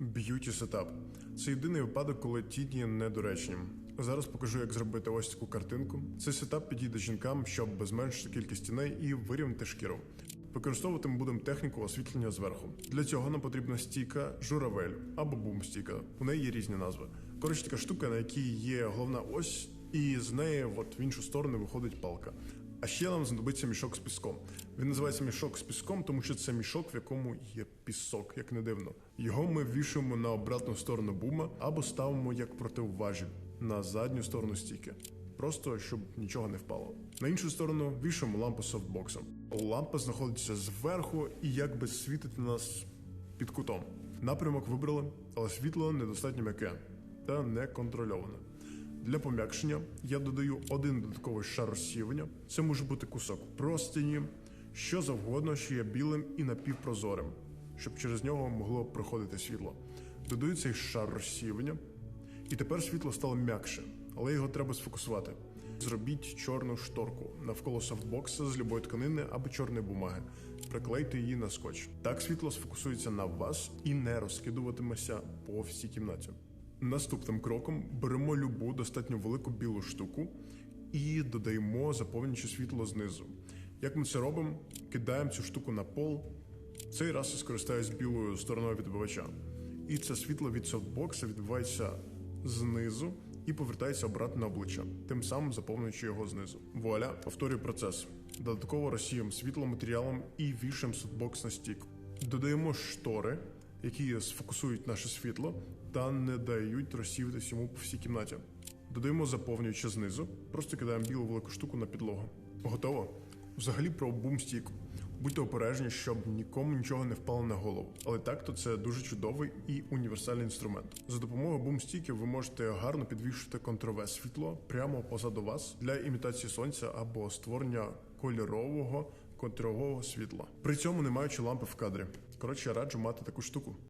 Б'юті сетап. Це єдиний випадок, коли тіні недоречні. Зараз покажу, як зробити ось таку картинку. Цей сетап підійде жінкам, щоб зменшити кількість тіней і вирівняти шкіру. Використовувати ми будемо техніку освітлення зверху. Для цього нам потрібна стійка журавель або бум-стійка. У неї є різні назви. Коротше, така штука, на якій є головна ось, і з неї от в іншу сторону виходить палка. А ще нам знадобиться мішок з піском. Він називається мішок з піском, тому що це мішок, в якому є пісок, як не дивно. Його ми вішаємо на обратну сторону бума або ставимо як противважіль на задню сторону стійки. Просто щоб нічого не впало. На іншу сторону вішаємо лампу софтбоксом. Лампа знаходиться зверху і якби світить на нас під кутом. Напрямок вибрали, але світло недостатньо м'яке та неконтрольоване. Для пом'якшення я додаю один додатковий шар розсіювання. Це може бути кусок простині, що завгодно, що є білим і напівпрозорим, щоб через нього могло проходити світло. Додаю цей шар розсіювання, і тепер світло стало м'якше, але його треба сфокусувати. Зробіть чорну шторку навколо софтбокса з любої тканини або чорної бумаги. Приклейте її на скотч. Так світло сфокусується на вас і не розкидуватиметься по всій кімнаті. Наступним кроком беремо любу достатньо велику білу штуку і додаємо заповнююче світло знизу. Як ми це робимо? Кидаємо цю штуку на пол. Цей раз я скористаюсь білою стороною відбивача. І це світло від софтбокса відбувається знизу і повертається обратно на обличчя, тим самим заповнюючи його знизу. Вуаля, повторюю процес. Додатково розсіємо світло матеріалом і вішаємо софтбокс на стік. Додаємо штори, які сфокусують наше світло та не дають розсіятись йому по всій кімнаті. Додаємо заповнюючи знизу, просто кидаємо білу велику штуку на підлогу. Готово? Взагалі про бумстік. Будьте обережні, щоб нікому нічого не впало на голову. Але так то це дуже чудовий і універсальний інструмент. За допомогою бумстіків ви можете гарно підвішувати контрове світло прямо позаду вас для імітації сонця або створення кольорового контрового світла. При цьому не маючи лампи в кадрі. Коротше, раджу мати таку штуку.